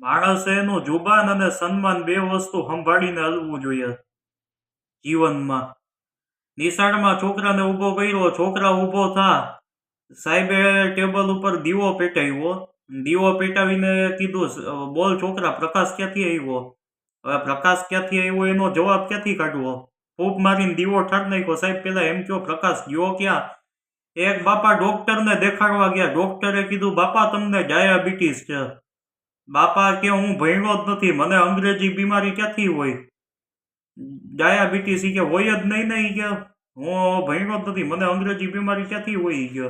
માણસે એનું જુબાન અને સન્માન બે વસ્તુ સંભાળીને હલવું જોઈએ જીવનમાં. નિશાળમાં છોકરાને ઊભો કર્યો, છોકરા ઊભો થા. સાહેબે ટેબલ ઉપર દીવો પેટાવ્યો. દીવો પેટાવીને કીધું બોલ છોકરા, પ્રકાશ ક્યાંથી આવ્યો? હવે પ્રકાશ ક્યાંથી આવ્યો એનો જવાબ ક્યાંથી કાઢવો? ફૂંક મારીને દીવો ઠાર નાખ્યો. સાહેબ પેલા એમ કયો, પ્રકાશ, ગયો ક્યાં? એક બાપા ડોક્ટરને દેખાડવા ગયા. ડોક્ટરે કીધું, બાપા, તમને ડાયાબિટીસ છે. બાપા કે હું ભણ્યો જ નથી, મને અંગ્રેજી બીમારી ક્યાંથી હોય? ડાયાબિટીસ કે હોય જ નહીં નહીં કે. હું ભણ્યો જ નથી, મને અંગ્રેજી બીમારી ક્યાંથી હોય કે?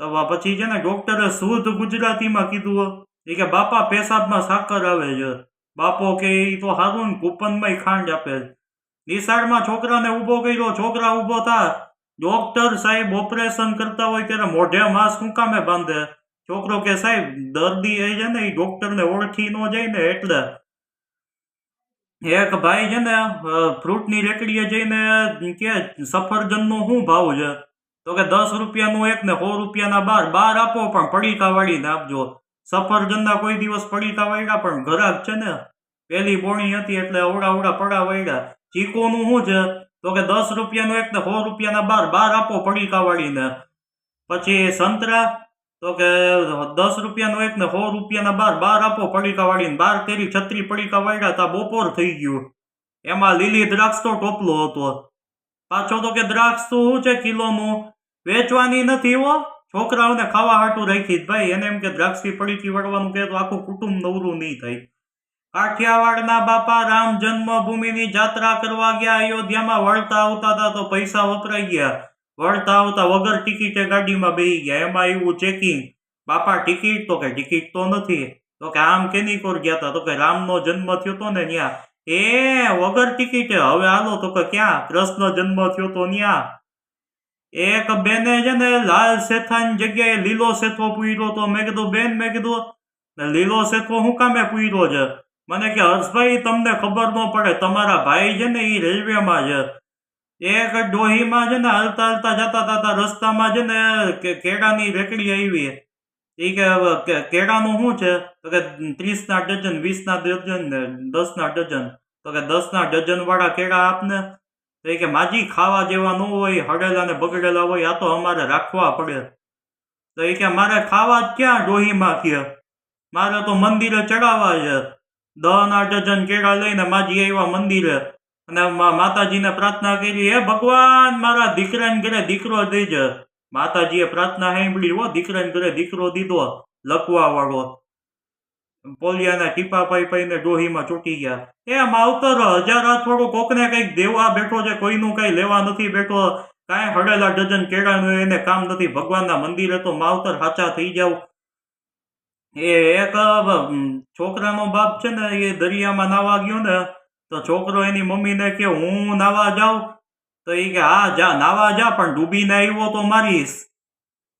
તો પછી છે ને ડૉક્ટરે શુદ્ધ ગુજરાતીમાં કીધું એ કે બાપા પેશાબમાં સાકર આવે છે. બાપો કે એ તો સારું ને કૂપનમાં ખાંડ આપે નિશાળમાં છોકરાને ઊભો કર્યો, છોકરા ઊભો થા. ડોક્ટર સાહેબ ઓપરેશન કરતા હોય ત્યારે મોઢે માં શું કામે બાંધે. છોકરો કે સાહેબ, દર્દી એ છે ને એ ડોક્ટરને ઓળખી ન જાય ને એટલે એક ભાઈ છે ને ફ્રૂટની રેકડીએ જઈને કે સફરજનનો શું ભાવ છે? તો કે દસ રૂપિયાનું એક ને સો રૂપિયાના બાર બાર આપો પણ પડીકા વાળીને આપજો. સફરજનના કોઈ દિવસ પડીકા વાળ્યા પણ ઘરાક છે ને, પેલી બોણી હતી એટલે અવડા અવડા પડા વાળ્યા. ચીકોનું શું છે? તો કે દસ રૂપિયાનું એક ને સો રૂપિયાના બાર બાર આપો પડીકા વાળીને. પછી સંતરા તો કે દસ રૂપિયાનો એક ને સો રૂપિયાના બાર બાર આપો પડીકા વાળીને બાર તેરી છત્રી પડીકા વાળ્યા તા બપોર થઈ ગયું. એમાં લીલી દ્રાક્ષ તો ટોપલો હતો. પાછો તો કે દ્રાક્ષ તો શું છે કિલોનું? વેચવાની નથી હો. છોકરાઓને ખાવા હાટું રાખી ભાઈ. એને એમ કે દ્રાક્ષી પડીકી વળવાનું કહે તો આખું કુટુંબ નવરું નહીં થાય. કાઠિયાવાડના બાપા રામ જન્મભૂમિની જાત્રા કરવા ગયા, અયોધ્યામાં વળતા આવતા હતા તો પૈસા વપરાઈ ગયા. વળતા આવતા વગર ટિકિટે ગાડીમાં બેહી ગયા. એમાં એવું ચેકિંગ બાપા ટિકિટ તો કે ટિકિટ તો નથી. તો કે આમ કેની કોર ગયા હતા તો કે રામનો જન્મ થયો તો ને ત્યાં એ વગર ટિકિટે હવે હાલો, તો કે ક્યાં? કૃષ્ણ જન્મ થયો તો ત્યાં એક બેને છે ને લાલ શેથાની જગ્યાએ લીલો શેથો પૂર્યો તો મેં કીધું, બેન, મેં કીધું, "ને લીલો શેથો શું કામે પૂર્યો છે? મને કે, હર્ષભાઈ, તમને ખબર ન પડે, તમારા ભાઈ છે ને એ રેલવેમાં છે. એક ડોહીમાં છે ને હાલતા હાલતા જતા હતા રસ્તામાં છે ને કેળાની રેકડી આવી એ કે કેળાનું શું છે? તો કે ત્રીસના ડઝન, વીસના ડઝન ને દસના ડઝન. તો કે દસના ડઝન વાળા કેળા આપને? તો કે માજી ખાવા જેવા ન હોય હડેલા ને બગડેલા હોય, આ તો અમારે રાખવા પડે. તો એ કે મારે ખાવા ક્યાં ડોહીમાં કે મારે તો મંદિરે ચડાવવા છે. દહના ડઝન કેળા લઈને માજી આવ્યા મંદિરે. અને માતાજીને પ્રાર્થના કરી, હે ભગવાન, મારા દીકરાને ઘરે દીકરો દેજે. માતાજીએ પ્રાર્થના સાંભળી, હો, દીકરાને ઘરે દીકરો દીધો, લખવા વાળો. પોલિયાના ટીપા પાઈ પાઈને ડોહીમાં ચૂંટી ગયા. એ માવતર હજાર થોડું કોકને કંઈક દેવા બેઠો છે, કોઈનું કઈ લેવા નથી બેઠો, કાંઈ હડેલા ડઝન કેળાનું એને કામ નથી, ભગવાનના મંદિરે તો માવતર સાચા થઈ જાવ એ એક છોકરાનો બાપ છે ને, એ દરિયામાં નાવા ગયો ને તો છોકરો એની મમ્મીને કે, હું નાવા જાઉં? તો એ કે, હા, જા, નાવા જા, પણ ડૂબીને આવ્યો તો મારીશ.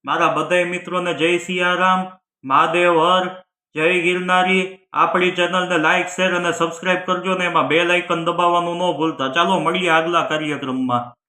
મારા બધાય મિત્રોને જય સિયારામ, મહાદેવ હર, જય ગિરનારી. આપણી ચેનલને લાઇક શેર અને સબસ્ક્રાઇબ કરજો ને એમાં બે લાઇકન દબાવવાનું ન ભૂલતા. ચાલો, મળીએ આગલા કાર્યક્રમમાં.